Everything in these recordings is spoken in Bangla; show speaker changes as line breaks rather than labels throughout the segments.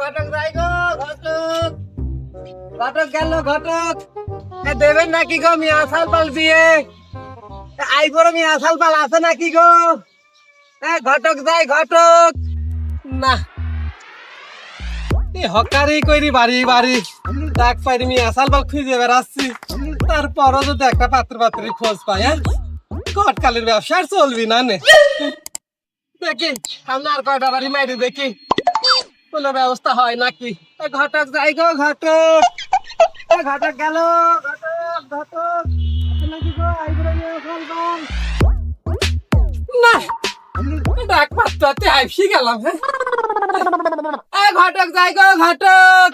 ঘটক যাই গো, ঘটক। ঘটক গেল, ঘটক। দেবেন নাকি গো, মিয়া সালপাল দিয়ে? এ আইবুড়ো মিয়া সালপাল আছে নাকি গো? ঘটক যাই, ঘটক। না। হকারি কইরি বাড়ি বাড়ি। ডাক পাইরি মিয়া সালপাল খুঁজে বেড়াচ্ছি। তারপরও যদি একটা পাত্র পাত্রী খোঁজ পাই হ্যাঁ? ঘটকালের ব্যবসা আর চলবি না নে? দেখি, সামনে আর কয়টা বাড়ি মাইরি দেখি। কোনো ব্যবস্থা হয় নাকি? এ ঘটক যাই গো ঘটক। এ ঘটক গেল ঘটক ঘটক। আছে নাকি গো আইবুড়ো নিয়ে ফেলবাম না ডাক পাত্রতে আইসি গেলাম হ্যাঁ? ঘটক যাই গো ঘটক।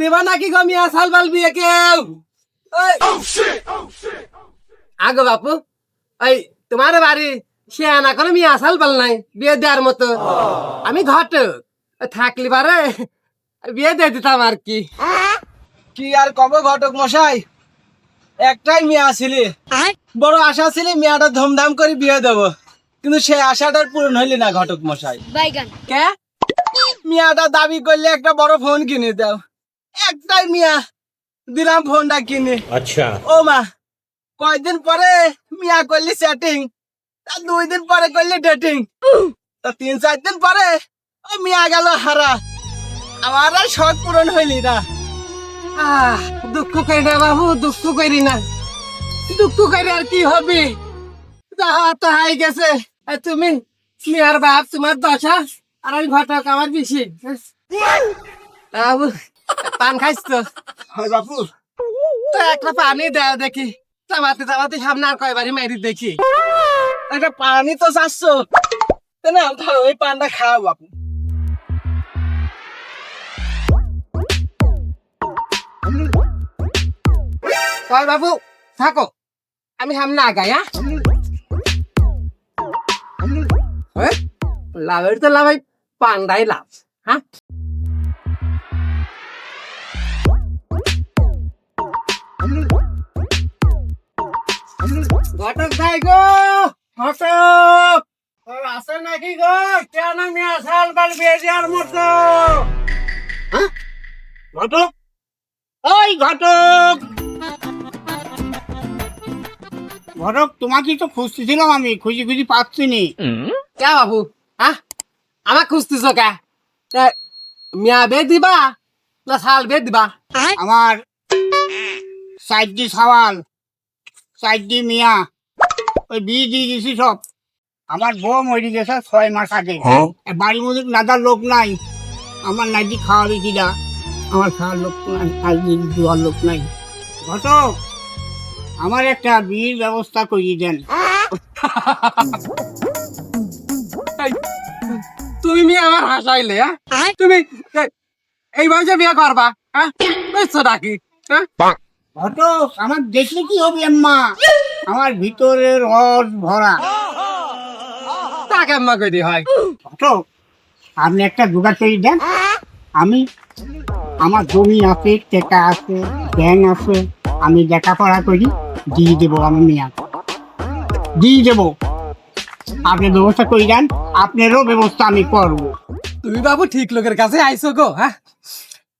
দিবা নাকি গো মিয়া সালবাল বিয়ে কেউ। আগো বাপু এই তোমার বাড়ি সে আনা মিয়া সালবাল নাই বিয়ে দেওয়ার মতো। আমি ঘটক। থাকলি পারে? বিয়ে দিয়ে দিতাম আর কি।
কি আর কবে ঘটক মশাই? একটাই মেয়ে আসিলি। বড় আশা ছিলি মেয়েটা ধুমধাম করে বিয়ে দেব। কিন্তু সে আশাটার পূরণ হইলি না ঘটক মশাই।
কে?
মিয়াটা দাবি করলে একটা বড় ফোন কিনে দাও। একটাই মিয়া। দিলাম ফোনটা কিনে।
আচ্ছা।
ও মা কয়দিন পরে মিয়া করলি সেটিং তা দুই দিন পরে করলি ডেটিং তিন চার দিন পরে ও মিয়া গেল হারা। আমার আর শখ পূরণ হইলি না।
আহ দুঃখ করি না বাবু দুঃখ করি না। দুঃখ করে আর কি হবে? যাহা তো হাই গেছে। আর তুমি মিয়ার বাপ তোমার দশা আর আমি ঘটক আমার বেশি বাবু পান খাইছ তো?
বাপু।
তো একটা পানি দেও দেখি। চামাতে চামাতে সামনে আর কয়বারই মারি দেখি।
একটা পানি তো চাচ্ছ। না ওই পানটা খাও বাপু।
কয় বাবু? থাকো। আমি সামনে আগাই হ্যাঁ? লাভের তো লাভ পান্ডাই লাভ হ্যাঁ? ঘটক ভাই গো, ঘটক। আছে নাকি গো? কেন আমি আসাল বাল বেজার মতো? হ্যাঁ? ঘটক? ওই ঘটক।
ঘটক তোমাকেই তো খুঁজতেছিলাম আমি খুঁজি খুঁজি পাচ্ছি নি
কে বাবু? হ্যাঁ? আমার খুঁজতেছ কে? মিয়া বে দিবা? না শাল বে দিবা?
আমার সাইডি সাওয়াল সাইডি মিয়া ওই বিয়ে দিয়ে দিছি সব। আমার বউ মরে গেছে ছয় মাস আগে। এ বাড়ির মধ্যে নাদার লোক নাই। আমার নাইটি খাওয়াবে কিনা? আমার খাওয়ার লোক নাই আর দেওয়ার লোক নাই। ঘটক আমার একটা বিয়ের ব্যবস্থা করিয়ে দেন।
তুমি আমার হাসাইলে হ্যাঁ? তুমি এই বয়সে বিয়ে করবা হ্যাঁ? বুঝছ নাকি হ্যাঁ?
ঘটক আমার দেখলে কি হবে আম্মা? আমার ভিতরে রস ভরা।
তাকে কেমন করি হয়?
ঘটক আপনি একটা জোগাড় করে দেন। আমি আমার জমি আছে টেকা আছে ব্যাংক আছে আমি লেখাপড়া করি দিয়ে দেবো আমার মেয়া দিয়ে দেবো। আপনি ব্যবস্থা করে দেন আপনারও ব্যবস্থা আমি করব।
তুমি বাবু ঠিক লোকের কাছে আইছো গো হ্যাঁ?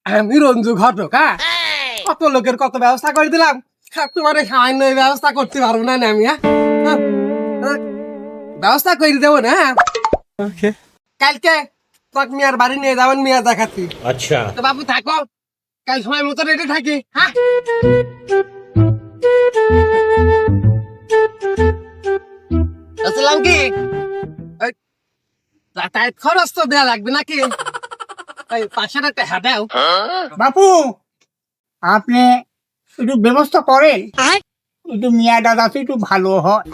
আমি রঞ্জু ঘটক হ্যাঁ? কত লোকের কত ব্যবস্থা করে দিলাম তোমার এই সামান্য ব্যবস্থা করতে পারব না না আমি হ্যাঁ? হ্যাঁ, হ্যাঁ, ব্যবস্থা করে দেবো না হ্যাঁ? কালকে বাড়ি নিয়ে যাবেন
আচ্ছা।
তো বাবু থাকো কাল সময় মতো রেডি থাকি হ্যাঁ আসলাম কি যাতায়াত খরচ তো দেয়া লাগবে নাকি? পাশের একটা হ্যাঁ টাকা
বাপু আপনি একটু ব্যবস্থা করেন। একটু মিয়া দাদা একটু ভালো হয়।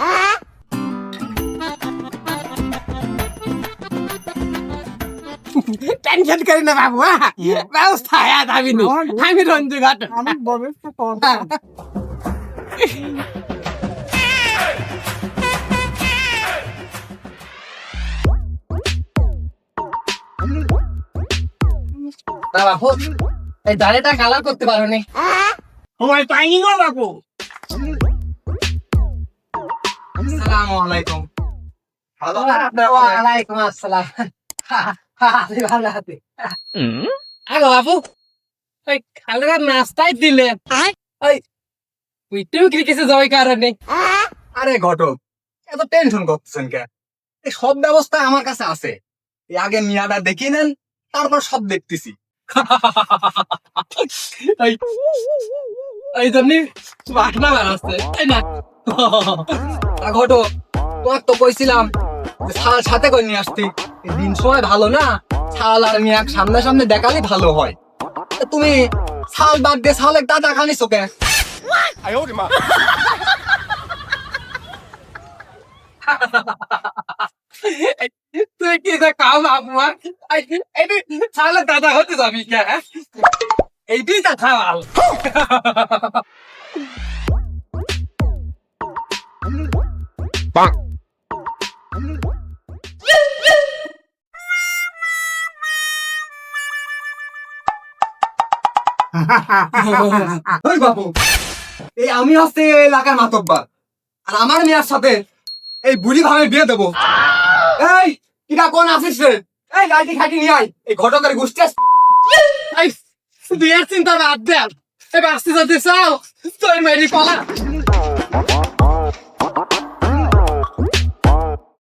টেনশন করি না বাবু হ্যাঁ? ব্যবস্থা হ্যাঁ আমি নি আমি রঞ্জু ঘাট
আমি ব্যবস্থা
বাবু এই দাড়িটা কালার করতে পারো নি।
সময় পাইনি গো বাপু।
আসসালামু আলাইকুম। ওয়ালাইকুম আসসালাম। ভালো আছি আগো বাবু ওই খালের নাস্তাই দিলে। ওই তুই কি জয় কারণে।
আরে ঘটক এত টেনশন করতেছেন কে এই সব ব্যবস্থা আমার কাছে আছে। আগে মিয়াটা দেখি নেন তারপর সব দেখতেছি।
এই তাই না?
ঘটক তোমার তো কইছিলাম সাথে করে নিয়ে আসতি। দিন সময় ভালো না? শাল আর মিয়া সামনে সামনে দেখালে ভালো হয়। তুমি শাল বাদ দিয়ে শালের দাদা খানিস ওকে?
তুই কি কাম আমার তাহলে দাদা হতে যাবি কে হ্যাঁ? এইটি তা খাওয়াল
ওই বাবু এই আমি হচ্ছে এলাকার মাতব্বার। আর আমার মেয়ের সাথে এই বুড়ি ভাবে বিয়ে দেবো। এই কিটা কোন আসিস রে? এই লাইটি খাটি নিয়ে আয়। এই ঘটকের গোষ্ঠী আস
এই এর চিন্তা বাদ দে। এবার আসতে যাতে চাও, তোর মেরি পালা।